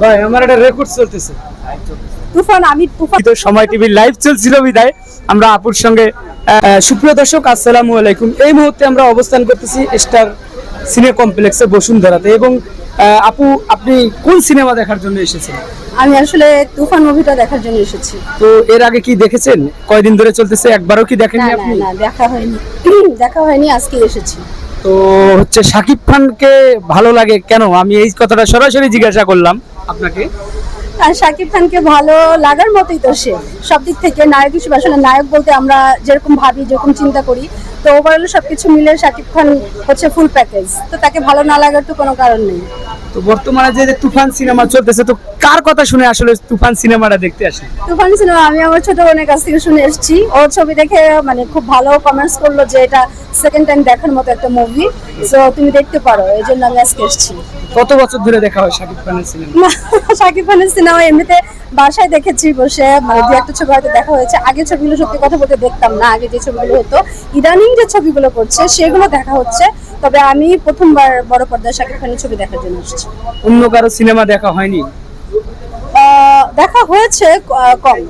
ভাই আমার একটা রেকর্ড চলতেছে। তুফান আমি তুফান তো সময় টিভির লাইভ চলছিল বিদায়। আমরা আপুর সঙ্গে সুপ্রিয় দর্শক আসসালামু আলাইকুম। এই মুহূর্তে আমরা অবস্থান করতেছি স্টার সিনে কমপ্লেক্সে বসুন্ধরাতে এবং আপু আপনি কোন সিনেমা দেখার জন্য এসেছেন? আমি আসলে তুফান মুভিটা দেখার জন্য এসেছি। তো এর আগে কি দেখেছেন? কয়দিন ধরে চলতেছে একবারও কি দেখেননি আপনি? না দেখা হয়নি। দেখা হয়নি আজকে এসেছি। তো হচ্ছে শাকিব খানকে ভালো লাগে কেন? আমি এই কথাটা সরাসরি জিজ্ঞাসা করলাম। আপনাকে? আর শাকিব খানকে ভালো লাগার মতোই তো সে। সব দিক থেকে নায়ক হিসেবে আসলে নায়ক বলতে আমরা যেরকম ভাবি যেরকম চিন্তা করি তো ওভারঅল সবকিছু মিলে শাকিব খান হচ্ছে ফুল প্যাকেজ তো তাকে ভালো না লাগার তো কোনো কারণ নেই। তো বর্তমানে যে তুফান সিনেমা চলতেছে তো কার কথা শুনে আসলে তুফান সিনেমাটা দেখতে আসেন তুফান সিনেমা আমি আমার ছোট বোনের কাছ থেকে শুনে এসেছি। ও ছবি দেখে মানে খুব ভালো কমেন্টস করল যে এটা সেকেন্ড টাইম দেখার মতো একটা মুভি সো তুমি দেখতে পারো এই জন্য আমি আজকে এসেছি। কত বছর ধরে দেখা হয় শাকিব খানের সিনেমা শাকিব খানের সিনেমা এমনিতে বাসায় দেখেছি বসে মানে দু একটা ছবি হয়তো দেখা হয়েছে। আগে ছবিগুলো সত্যি কথা বলতে দেখতাম না আগে যে ছবিগুলো হতো ইদানিং যে ছবিগুলো করছে সেগুলো দেখা হচ্ছে। তবে আমি প্রথমবার বড় পর্দায় শাকিব খানের ছবি দেখার জন্য এসেছি অন্য কারও সিনেমা দেখা হয়নি? দেখা হয়েছে কম।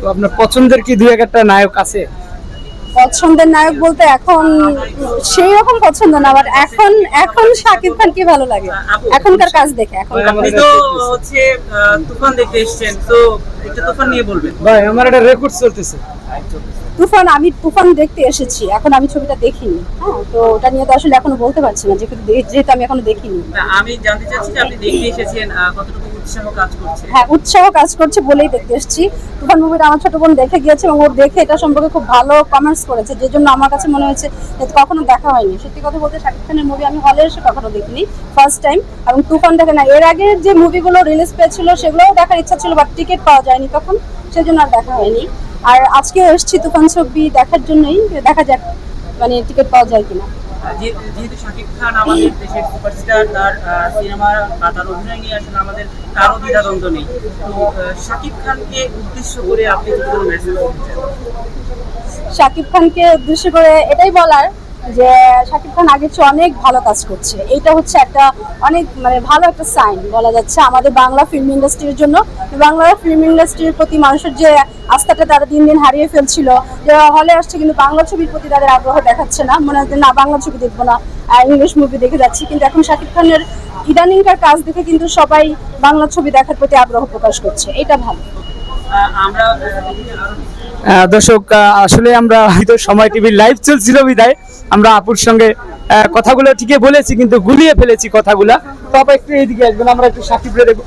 তো আপনার পছন্দের কি দু এক একটা নায়ক আছে? পছন্দের নায়ক বলতে এখন সেই রকম পছন্দ না বাট এখন এখন শাকিব খান কি ভালো লাগে। এখনকার কাজ দেখে এখন আপনি তো হচ্ছে তুফান দেখতে এসেছেন তো একটা তুফান নিয়ে বলবেন। ভাই আমার একটা রেকর্ড চলতেছে। তুফান আমি তুফান দেখতে এসেছি এখন আমি ছবিটা দেখিনি হ্যাঁ? তো ওটা নিয়ে তো আসলে এখনও বলতে পারছি না যেহেতু যেহেতু আমি এখনও দেখিনি। আমি জানতে চাচ্ছি যে আপনি দেখতে এসেছেন কতটুকু হ্যাঁ উৎসাহ কাজ করছে বলেই দেখতে এসেছি। তুফান মুভিটা আমার ছোট বোন দেখে গিয়েছে এবং ওর দেখে এটা সম্পর্কে খুব ভালো কমেন্টস করেছে, যে জন্য আমার কাছে মনে হয়েছে কখনো দেখা হয়নি। সত্যি কথা বলতে শাকিব খানের মুভি আমি হলে এসে কখনো দেখিনি ফার্স্ট টাইম এবং তুফান দেখে না, এর আগে যে মুভিগুলো রিলিজ পেয়েছিল সেগুলোও দেখার ইচ্ছা ছিল বাট টিকিট পাওয়া যায়নি তখন, সেজন্য আর দেখা হয়নি। আর আজকে এসেছি তুফান ছবি দেখার জন্যই, দেখা যাক মানে টিকিট পাওয়া যায় কিনা। যেহেতু শাকিব খান আমাদের দেশের সুপারস্টার, তার সিনেমা বা তার অভিনয় নিয়ে আসলে আমাদের কারও দ্বিধাদ্বন্দ্ব নেই। তো শাকিব খানকে উদ্দেশ্য করে আপনি কোনো মেসেজ শাকিব খানকে উদ্দেশ্য করে এটাই বলার যে শাকিব খান আগের চেয়ে অনেক ভালো কাজ করছে। এইটা হচ্ছে একটা অনেক মানে ভালো একটা সাইন বলা যাচ্ছে আমাদের বাংলা ফিল্ম ইন্ডাস্ট্রির জন্য। বাংলা ফিল্ম ইন্ডাস্ট্রির প্রতি মানুষের যে আস্থাটা তারা দিন দিন হারিয়ে ফেলছিল, যে হলে আসছে কিন্তু বাংলা ছবির প্রতি তাদের আগ্রহ দেখাচ্ছে না। মনে হচ্ছে, না, বাংলা ছবি দেখব না ইংলিশ মুভি দেখে যাচ্ছি। কিন্তু এখন শাকিব খানের ইদানিংকার কাজ দেখে কিন্তু সবাই বাংলা ছবি দেখার প্রতি আগ্রহ প্রকাশ করছে। এটা ভালো। আমরা দর্শক আসলে আমরা হয়তো সময় টিভির লাইভ চলছিল বিদায়। আমরা আপুর সঙ্গে কথাগুলো ঠিকই বলেছি, কিন্তু গুলিয়ে ফেলেছি কথাগুলা। তো আপা একটু এইদিকে আসবেন, আমরা একটু সাক্ষী রে দেখব।